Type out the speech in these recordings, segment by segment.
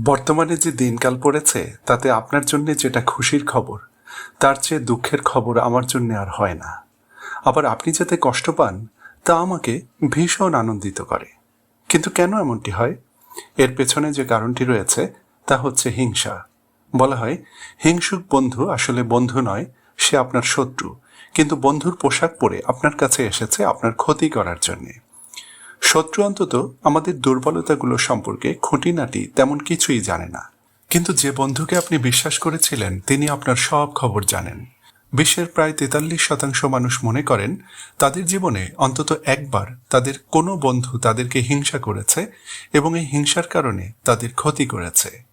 বর্তমানে যে দিনকাল পড়েছে, তাতে আপনার জন্য যেটা খুশির খবর, তার চেয়ে দুঃখের খবর আমার জন্য আর হয় না। আবার আপনি যাতে কষ্ট পান, তা আমাকে ভীষণ আনন্দিত করে। কিন্তু কেন এমনটি হয়? এর পেছনে যে কারণটি রয়েছে, তা হচ্ছে হিংসা। বলা হয়, হিংসুক বন্ধু আসলে বন্ধু নয়, সে আপনার শত্রু। কিন্তু বন্ধুর পোশাক পরে আপনার কাছে এসেছে আপনার ক্ষতি করার জন্যে। শত্রু অন্তত আমাদের দুর্বলতাগুলো সম্পর্কে খুঁটিনাটি তেমন কিছুই জানে না। কিন্তু যে বন্ধুকে আপনি বিশ্বাস করেছিলেন, তিনি আপনার সব খবর জানেন। বিশ্বের প্রায় তেতাল্লিশ শতাংশ মানুষ মনে করেন, তাদের জীবনে অন্তত একবার তাদের কোনো বন্ধু তাদেরকে হিংসা করেছে এবং এই হিংসার কারণে তাদের ক্ষতি করেছে।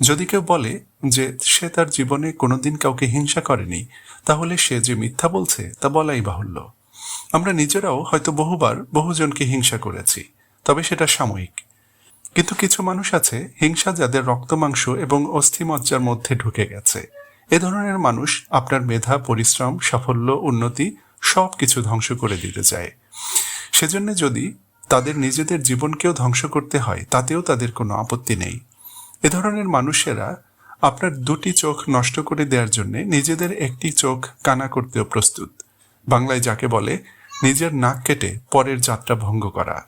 যদি কেউ বলে যে সে তার জীবনে কোনোদিন কাউকে হিংসা করেনি, তাহলে সে যে মিথ্যা বলছে তা বলাই বাহুল্য। আমরা নিজেরাও হয়তো বহুবার বহুজনকে হিংসা করেছি, তবে সেটা সাময়িক। কিন্তু কিছু মানুষ আছে, হিংসা যাদের রক্ত মাংস এবং অস্থিমজ্জার মধ্যে ঢুকে গেছে। এ ধরনের মানুষ আপনার মেধা, পরিশ্রম, সাফল্য, উন্নতি সব কিছু ধ্বংস করে দিতে চায়। সেজন্য যদি তাদের নিজেদের জীবনকেও ধ্বংস করতে হয়, তাতেও তাদের কোনো আপত্তি নেই। এ ধরনের মানুষেরা আপনার দুটি চোখ নষ্ট করে দেওয়ার জন্য নিজেদের একটি চোখ কানা করতেও প্রস্তুত। বাংলায় যাকে বলে নিজের নাক কেটে পরের যাত্রা ভঙ্গ করা।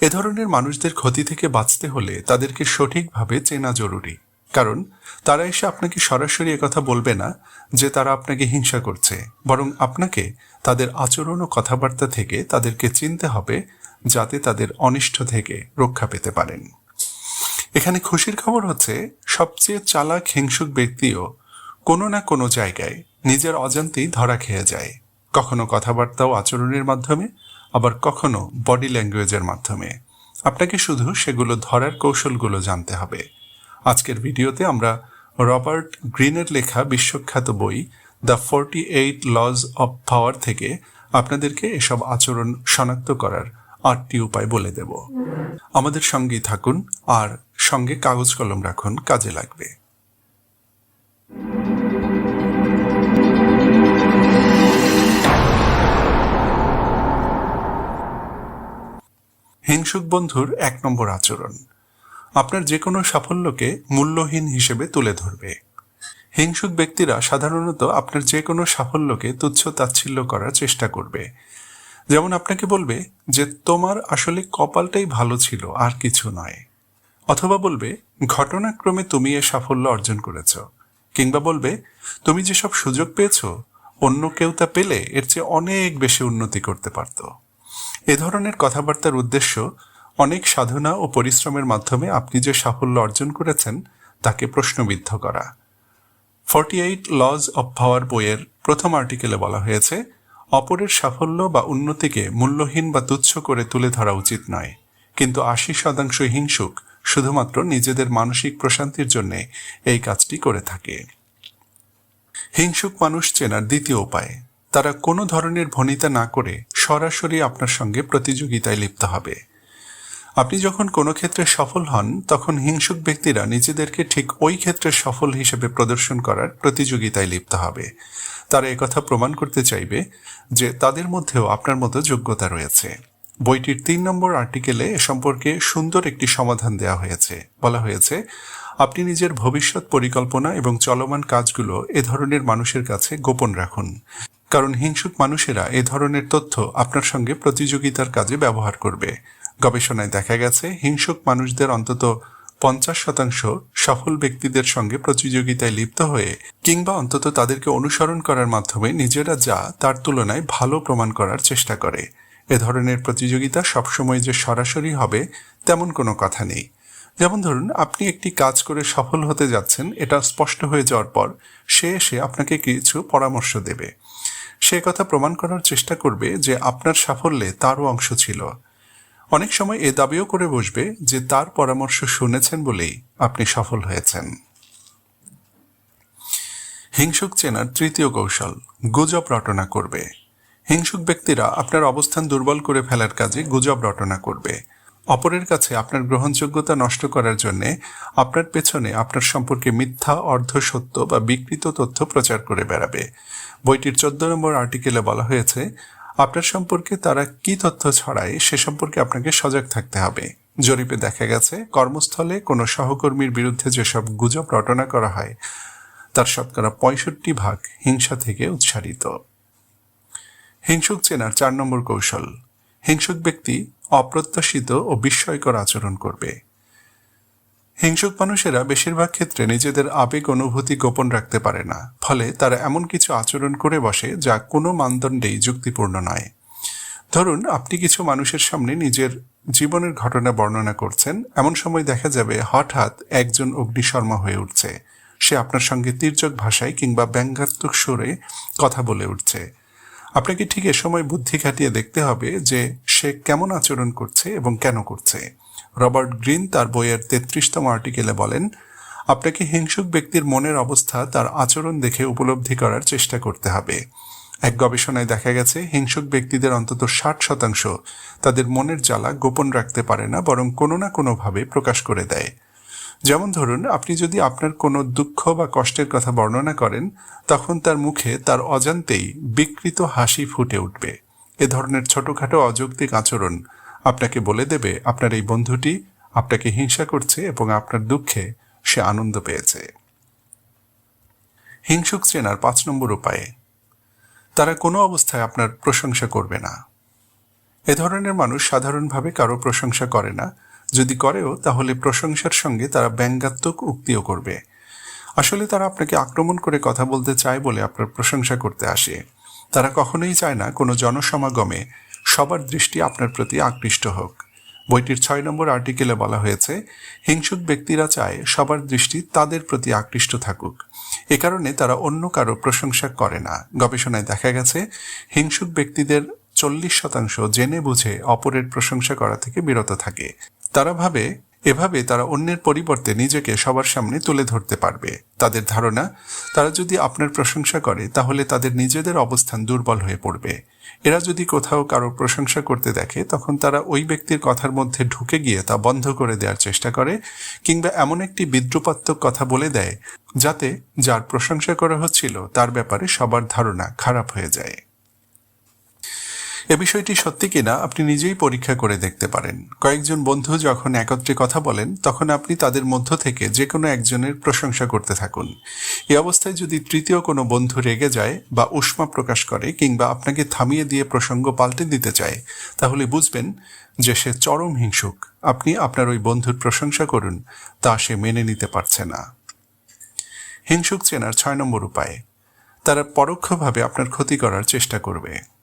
এ ধরনের মানুষদের ক্ষতি থেকে বাঁচতে হলে তাদেরকে সঠিকভাবে চেনা জরুরি। কারণ তারা এসে আপনাকে সরাসরি কথা বলবে না যে তারা আপনাকে হিংসা করছে। বরং আপনাকে তাদের আচরণ ও কথাবার্তা থেকে তাদেরকে চিনতে হবে, যাতে তাদের অনিষ্ট থেকে রক্ষা পেতে পারেন। এখানে খুশির খবর হচ্ছে, সবচেয়ে চালাক হিংসুক ব্যক্তিও কোনো না কোনো জায়গায় নিজের অজান্তেই ধরা খেয়ে যায়। কখনো কথাবার্তা ও আচরণের মাধ্যমে, আবার কখনো বডি ল্যাঙ্গুয়েজের মাধ্যমে। আপনাকে শুধু সেগুলো ধরার কৌশলগুলো জানতে হবে। আজকের ভিডিওতে আমরা রবার্ট গ্রিনের লেখা বিশ্বখ্যাত বই, the forty eight laws of power থেকে আপনাদেরকে এসব আচরণ শনাক্ত করার আটটি উপায় বলে দেব। আমাদের সঙ্গেই থাকুন আর সঙ্গে কাগজ কলম রাখুন, কাজে লাগবে। হিংসুক বন্ধুর এক নম্বর আচরণ। আপনার যে কোনো সাফল্যকে মূল্যহীন হিসেবে তুলে ধরবে। হিংসুক ব্যক্তিরা সাধারণত আপনার যে কোনো সাফল্যকে তুচ্ছ তাচ্ছিল্য করার চেষ্টা করবে। যেমন আপনাকে বলবে যে, তোমার আসলে কপালটাই ভালো ছিল, আর কিছু নয়। অথবা বলবে, ঘটনাক্রমে তুমি এ সাফল্য অর্জন করেছ। কিংবা বলবে, তুমি যেসব সুযোগ পেয়েছ, অন্য কেউ তা পেলে এর চেয়ে অনেক বেশি উন্নতি করতে পারত। এ ধরনের কথাবার্তার উদ্দেশ্য অনেক সাধনা ও পরিশ্রমের মাধ্যমে আপনি যে সাফল্য অর্জন করেছেন, তাকে প্রশ্নবিদ্ধ করা। Forty eight laws of power বইয়ের প্রথম আর্টিকেলে বলা হয়েছে, অপরের সাফল্য বা উন্নতিকে মূল্যহীন বা তুচ্ছ করে তুলে ধরা উচিত নয়। কিন্তু আশি শতাংশ হিংসুক শুধুমাত্র নিজেদের মানসিক প্রশান্তির জন্য এই কাজটি করে থাকে। হিংসুক মানুষ চেনার দ্বিতীয় উপায়, তারা কোনো ধরনের ভনিতা না করে সরাসরি আপনার সঙ্গে প্রতিযোগিতায় লিপ্ত হবে। আপনি যখন কোনো ক্ষেত্রে সফল হন, তখন হিংসুক ব্যক্তিরা নিজেদেরকে ঠিক ওই ক্ষেত্রে সফল হিসেবে প্রদর্শন করার প্রতিযোগিতায় লিপ্ত হবে। তারা একথা প্রমাণ করতে চাইবে যে তাদের মধ্যেও আপনার মতো যোগ্যতা রয়েছে। বইটির তিন নম্বর আর্টিকেলে এ সম্পর্কে সুন্দর একটি সমাধান দেওয়া হয়েছে। বলা হয়েছে, আপনি নিজের ভবিষ্যৎ পরিকল্পনা এবং চলমান কাজগুলো এ ধরনের মানুষের কাছে গোপন রাখুন। কারণ হিংসুক মানুষেরা এ ধরনের তথ্য আপনার সঙ্গে প্রতিযোগিতার কাজে ব্যবহার করবে। গবেষণায় দেখা গেছে, হিংসুক মানুষদের অন্তত পঞ্চাশ শতাংশ সফল ব্যক্তিদের সঙ্গে প্রতিযোগিতায় লিপ্ত হয়ে কিংবা অন্তত তাদেরকে অনুসরণ করার মাধ্যমে নিজেরা যা তার তুলনায় ভালো প্রমাণ করার চেষ্টা করে। এ ধরনের প্রতিযোগিতা সবসময় যে সরাসরি হবে তেমন কোনো কথা নেই। যেমন ধরুন, আপনি একটি কাজ করে সফল হতে যাচ্ছেন, এটা স্পষ্ট হয়ে যাওয়ার পর সে এসে আপনাকে কিছু পরামর্শ দেবে। সে কথা প্রমাণ করার চেষ্টা করবে যে আপনার সাফল্যে তারও অংশ ছিল। অনেক সময় এ দাবিও করে বসবে যে তার পরামর্শ শুনেছেন বলেই আপনি সফল হয়েছেন। হিংসুক চেনার তৃতীয় কৌশল, গুজব রটনা করবে। হিংসুক ব্যক্তিরা আপনার অবস্থান দুর্বল করে ফেলার কাজে গুজব রটনা করবে। অপরের কাছে আপনার গ্রহণযোগ্যতা নষ্ট করার জন্যে আপনার পেছনে আপনার সম্পর্কে মিথ্যা, অর্ধ সত্য বা বিকৃত তথ্য প্রচার করে বেড়াবে। বইটির চোদ্দ নম্বর আর্টিকেলে বলা হয়েছে, আপনার সম্পর্কে তারা কি তথ্য ছড়ায় সে সম্পর্কে আপনাকে সজাগ থাকতে হবে। জরিপে দেখা গেছে, কর্মস্থলে কোনো সহকর্মীর বিরুদ্ধে যেসব গুজব রটনা করা হয়, তার শতকরা পঁয়ষট্টি ভাগ হিংসা থেকে উৎসারিত। হিংসুক চেনার চার নম্বর কৌশল, হিংসুক ব্যক্তি অপ্রত্যাশিত ও বিস্ময়কর আচরণ করবে। হিংসুক মানুষেরা বেশিরভাগ ক্ষেত্রে নিজেদের আবেগ অনুভূতি গোপন রাখতে পারে না, ফলে তারা এমন কিছু আচরণ করে বসে যা কোনো মানদণ্ডেই যুক্তিপূর্ণ নয়। ধরুন, আপনি কিছু মানুষের সামনে নিজের জীবনের ঘটনা বর্ণনা করছেন। এমন সময় দেখা যাবে হঠাৎ একজন অগ্নিশর্মা হয়ে উঠছে। সে আপনার সঙ্গে তির্যক ভাষায় কিংবা ব্যঙ্গাত্মক সুরে কথা বলে উঠছে। আপনাকে ঠিক এ সময় বুদ্ধি খাটিয়ে দেখতে হবে যে সে কেমন আচরণ করছে এবং কেন করছে? রবার্ট গ্রিন তার বইয়ের তেত্রিশতম আর্টিকেলে বলেন, আপনাকে হিংসুক ব্যক্তির মনের অবস্থা তার আচরণ দেখে উপলব্ধি করার চেষ্টা করতে হবে। এক গবেষণায় দেখা গেছে, হিংসুক ব্যক্তিদের অন্তত ষাট শতাংশ তাদের মনের জ্বালা গোপন রাখতে পারে না, বরং কোনো না কোনোভাবে প্রকাশ করে দেয়। যেমন ধরুন, আপনি যদি আপনার কোনো দুঃখ বা কষ্টের কথা বর্ণনা করেন, তখন তার মুখে তার অজান্তেই বিকৃত হাসি ফুটে উঠবে। এ ধরনের ছোটখাটো অযৌক্তিক আচরণ আপনাকে বলে দেবে, আপনার এই বন্ধুটি আপনাকে হিংসা করছে এবং আপনার দুঃখে সে আনন্দ পেয়েছে। হিংসুক চেনার পাঁচ নম্বর উপায়ে, তারা কোনো অবস্থায় আপনার প্রশংসা করবে না। এ ধরনের মানুষ সাধারণভাবে কারও প্রশংসা করে না। যদি করেও, তাহলে প্রশংসার সঙ্গে তারা ব্যঙ্গাত্মক উক্তিও করবে। আসলে তারা আপনাকে আক্রমণ করে কথা বলতে চায় বলে আপনার প্রশংসা করতে আসে। তারা কখনোই চায় না কোনো জনসমাগমে। সবার দৃষ্টি আপনার প্রতি আকৃষ্ট হোক। বইটির ছয় নম্বর আর্টিকেলে বলা হয়েছে, হিংসুক ব্যক্তিরা চায় সবার দৃষ্টি তাদের প্রতি আকৃষ্ট থাকুক। এ কারণে তারা অন্য কারও প্রশংসা করে না। গবেষণায় দেখা গেছে, হিংসুক ব্যক্তিদের চল্লিশ শতাংশ জেনে বুঝে অপরের প্রশংসা করা থেকে বিরত থাকে। তারা ভাবে এভাবে তারা অন্যের পরিবর্তে নিজেকে সবার সামনে তুলে ধরতে পারবে। তাদের ধারণা, তারা যদি আপনার প্রশংসা করে, তাহলে তাদের নিজেদের অবস্থান দুর্বল হয়ে পড়বে। এরা যদি কোথাও কারও প্রশংসা করতে দেখে, তখন তারা ওই ব্যক্তির কথার মধ্যে ঢুকে গিয়ে তা বন্ধ করে দেওয়ার চেষ্টা করে, কিংবা এমন একটি বিদ্রুপাত্মক কথা বলে দেয়, যাতে যার প্রশংসা করা হচ্ছিল, তার ব্যাপারে সবার ধারণা খারাপ হয়ে যায়। এ বিষয়টি সত্যি কিনা আপনি নিজেই পরীক্ষা করে দেখতে পারেন। কয়েকজন বন্ধু যখন একত্রে কথা বলেন, তখন আপনি তাদের মধ্য থেকে যে কোনো একজনের প্রশংসা করতে থাকুন। এ অবস্থায় যদি তৃতীয় কোনো বন্ধু রেগে যায় বা উষ্মা প্রকাশ করে কিংবা আপনাকে থামিয়ে দিয়ে প্রসঙ্গ পাল্টে দিতে চায়, তাহলে বুঝবেন যে সে চরম হিংসুক। আপনি আপনার ওই বন্ধুর প্রশংসা করুন, তা সে মেনে নিতে পারছে না। হিংসুক চেনার ছয় নম্বর উপায়, তারা পরোক্ষভাবে আপনার ক্ষতি করার চেষ্টা করবে।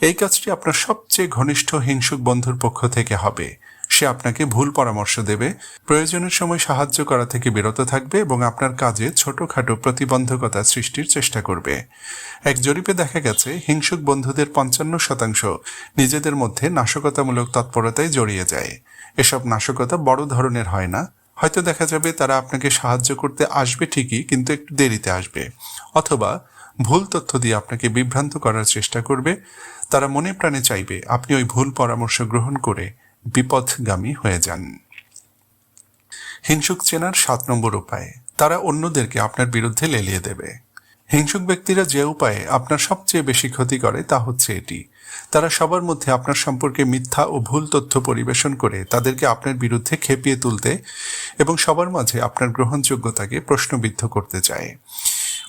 এই কাজটি আপনার সবচেয়ে ঘনিষ্ঠ হিংসুক বন্ধুর পক্ষ থেকে হবে। সে আপনাকে ভুল পরামর্শ দেবে, প্রয়োজনের সময় সাহায্য করা থেকে বিরত থাকবে এবং আপনার কাজে ছোটখাটো প্রতিবন্ধকতা সৃষ্টির চেষ্টা করবে। এক জরিপে দেখা গেছে, হিংসুক বন্ধুদের পঞ্চান্ন শতাংশ নিজেদের মধ্যে নাশকতামূলক তৎপরতায় জড়িয়ে যায়। এসব নাশকতা বড় ধরনের হয় না। হয়তো দেখা যাবে তারা আপনাকে সাহায্য করতে আসবে ঠিকই, কিন্তু একটু দেরিতে আসবে। অথবা ভুল তথ্য দিয়ে আপনাকে বিভ্রান্ত করার চেষ্টা করবে। তারা মনে প্রাণে চাইবে আপনি ওই ভুল পরামর্শ গ্রহণ করে বিপথগামী হয়ে যান। হিংসুক চেনার সাত নম্বর উপায়, তারা অন্যদেরকে আপনার বিরুদ্ধে লেলিয়ে দেবে। হিংসুক ব্যক্তিরা যে উপায়ে আপনার সবচেয়ে বেশি ক্ষতি করে তা হচ্ছে এটি। তারা সবার মধ্যে আপনার সম্পর্কে মিথ্যা ও ভুল তথ্য পরিবেশন করে তাদেরকে আপনার বিরুদ্ধে খেপিয়ে তুলতে এবং সবার মাঝে আপনার গ্রহণযোগ্যতাকে প্রশ্নবিদ্ধ করতে চায়।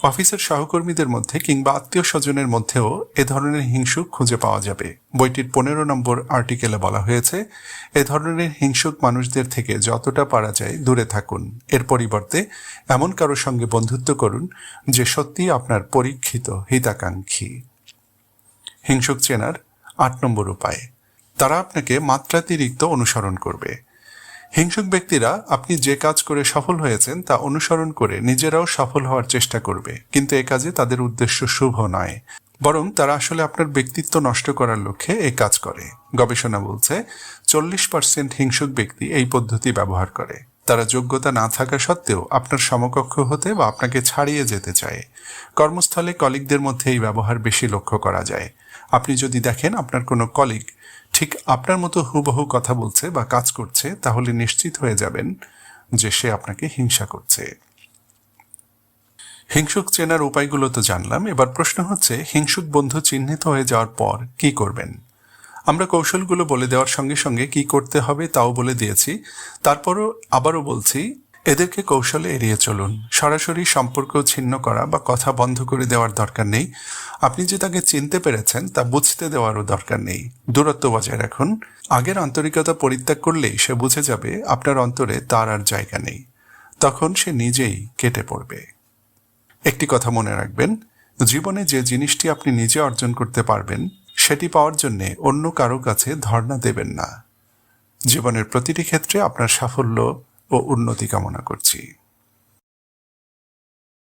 অফিসের সহকর্মীদের মধ্যে কিংবা আত্মীয় স্বজনের মধ্যেও এ ধরনের হিংসুক খুঁজে পাওয়া যাবে। বইটির পনেরো নম্বর আর্টিকেলে বলা হয়েছে, এ ধরনের হিংসুক মানুষদের থেকে যতটা পারা যায় দূরে থাকুন। এর পরিবর্তে এমন কারও সঙ্গে বন্ধুত্ব করুন যে সত্যি আপনার পরীক্ষিত হিতাকাঙ্ক্ষী। হিংসুক চেনার আট নম্বর উপায়, তারা আপনাকে মাত্রাতিরিক্ত অনুসরণ করবে। হিংসুক ব্যক্তিরা আপনি যে কাজ করে সফল হয়েছেন তা অনুসরণ করে নিজেরাও সফল হওয়ার চেষ্টা করবে। কিন্তু এ কাজে তাদের উদ্দেশ্য শুভ নয়। বরং তারা আসলে আপনার ব্যক্তিত্ব নষ্ট করার লক্ষ্যে এই কাজ করে। গবেষণা বলছে, চল্লিশ পার্সেন্ট হিংসুক ব্যক্তি এই পদ্ধতি ব্যবহার করে। তারা যোগ্যতা না থাকা সত্ত্বেও আপনার সমকক্ষ হতে বা আপনাকে ছাড়িয়ে যেতে চায়। কর্মস্থলে কলিগদের মধ্যে এই ব্যবহার বেশি লক্ষ্য করা যায়। আপনি যদি দেখেন আপনার কোনো কলিগ ঠিক আপনার মতো হুবহু কথা বলছে বা কাজ করছে, তাহলে নিশ্চিত হয়ে যাবেন যে সে আপনাকে হিংসা করছে। হিংসুক চেনার উপায়গুলো তো জানলাম। এবার প্রশ্ন হচ্ছে, হিংসুক বন্ধু চিহ্নিত হয়ে যাওয়ার পর কি করবেন? আমরা কৌশলগুলো বলে দেওয়ার সঙ্গে সঙ্গে কি করতে হবে তাও বলে দিয়েছি। তারপরও আবারও বলছি এদেরকে কৌশলে এড়িয়ে চলুন। সরাসরি সম্পর্ক ছিন্ন করা বা কথা বন্ধ করে দেওয়ার দরকার নেই। আপনি যে তাকে চিনতে পেরেছেন, তা বুঝতে দেওয়ারও দরকার নেই। দূরত্ব বজায় রাখুন। আগের আন্তরিকতা পরিত্যাগ করলেই সে বুঝে যাবে, আপনার অন্তরে তার আর জায়গা নেই। তখন সে নিজেই কেটে পড়বে। একটি কথা মনে রাখবেন, জীবনে যে জিনিসটি আপনি নিজে অর্জন করতে পারবেন, সেটি পাওয়ার জন্য অন্য কারও কাছে ধর্ণা দেবেন না। জীবনের প্রতিটি ক্ষেত্রে আপনার সাফল্য ও উন্নতি কামনা করছি।